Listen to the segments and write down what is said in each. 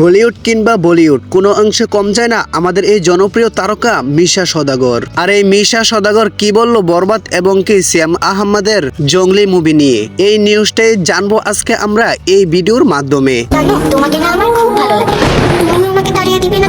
Hollywood কিংবা বলিউড, কোনো অংশে কম যায় না আমাদের এই জনপ্রিয় তারকা মিশা সদাগর। আর এই মিশা সদাগর কি বলল বরবাদ এবং কি শ্যাম আহমদের জঙ্গলি মুভি নিয়ে? এই নিউজটাই জানব আজকে আমরা এই ভিডিওর মাধ্যমে। তোমাকে না আমার খুব ভালো লাগে। তুমি আমাকে দিবে না।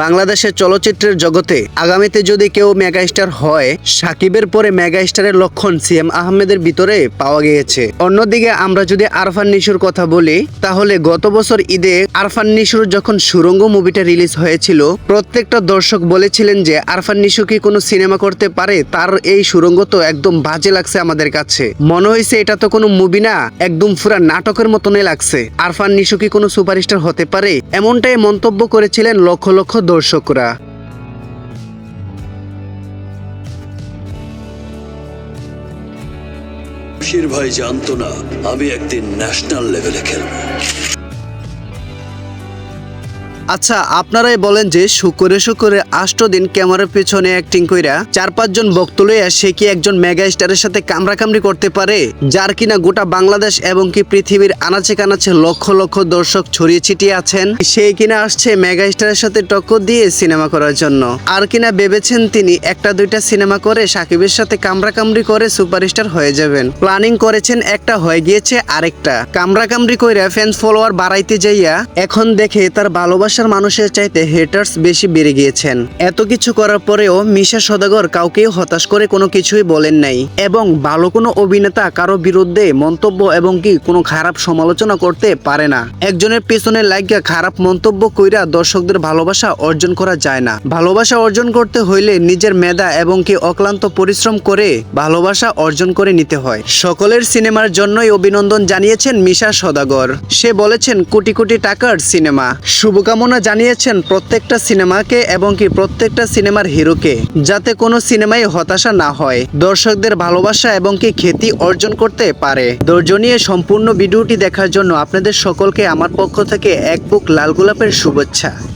বাংলাদেশের চলচ্চিত্রের জগতে আগামীতে যদি কেউ মেগাস্টার হয়, সাকিবের পরে মেগাস্টারের লক্ষণ সিএম আহমেদের ভিতরে পাওয়া গিয়েছে। অন্যদিকে আমরা যদি আরফান নিশুর কথা বলি, তাহলে গত বছর ঈদে আরফান নিশুর যখন সুরঙ্গ মুভিটা রিলিজ হয়েছিল, প্রত্যেকটা দর্শক বলেছিলেন যে আরফান নিশু কি কোনো সিনেমা করতে পারে, তার এই সুরঙ্গ তো একদম বাজে লাগছে আমাদের কাছে। মনে হয়েছে এটা তো কোনো মুভি না, একদম পুরা নাটকের মতনই লাগছে। আরফান নিশু কি কোনো সুপারস্টার হতে পারে? এমনটাই মন্তব্য করেছিলেন লক্ষ লক্ষ দর্শকরা। শির ভাই জানতো না আমি একদিন ন্যাশনাল লেভেলে খেলব। আচ্ছা আপনারাই বলেন যে শুকরে শুকরে আষ্ট দিন ক্যামেরার পেছনে অ্যাক্টিং কইরা চার পাঁচজন বক্ত লইয়া সে কি একজন মেগা স্টারের সাথে কামড়াকামড়ি করতে পারে? যার কিনা গোটা বাংলাদেশ এবং কি পৃথিবীর আনাচে কানাচে লক্ষ লক্ষ দর্শক ছড়িয়ে ছিটিয়ে আছেন? সেই কিনা আসছে মেগা স্টারের সাথে টক্কর দিয়ে সিনেমা করার জন্য। আর কিনা ভেবেছেন তিনি একটা দুইটা সিনেমা করে সাকিবের সাথে কামড়াকামড়ি করে সুপারস্টার হয়ে যাবেন। প্ল্যানিং করেছেন একটা হয়ে গিয়েছে আরেকটা। কামড়াকামড়ি কইরা ফ্যান্স ফলোয়ার বাড়াইতে যাইয়া এখন দেখে তার ভালোবাসার মানুষের চাইতে হেটার্স বেশি বেড়ে গিয়েছেন। এত কিছু করার পরেও মিশা সদাগর কাউকেই হতাশ করে কোনো কিছুই বলেন নাই। এবং ভালো কোনো অভিনেতা কারও বিরুদ্ধে মন্তব্য এবং কি কোনো খারাপ সমালোচনা করতে পারে না। একজনের পেছনে লাগিয়া খারাপ মন্তব্য কইরা দর্শকদের ভালোবাসা অর্জন করা যায় না। ভালোবাসা অর্জন করতে হইলে নিজের মেধা এবং কি অক্লান্ত পরিশ্রম করে ভালোবাসা অর্জন করে নিতে হয়। সকলের সিনেমার জন্যই অভিনন্দন জানিয়েছেন মিশা সদাগর। সে বলেছেন, কোটি কোটি টাকার সিনেমা। শুভকামনা জানিয়েছেন প্রত্যেকটা সিনেমাকে এবং কি প্রত্যেকটা সিনেমার হিরোকে, যাতে কোনো সিনেমায় হতাশা না হয়, দর্শকদের ভালোবাসা এবং কি খ্যাতি অর্জন করতে পারে। দর্জনীয় নিয়ে সম্পূর্ণ ভিডিওটি দেখার জন্য আপনাদের সকলকে আমার পক্ষ থেকে এক বুক লাল গোলাপের শুভেচ্ছা।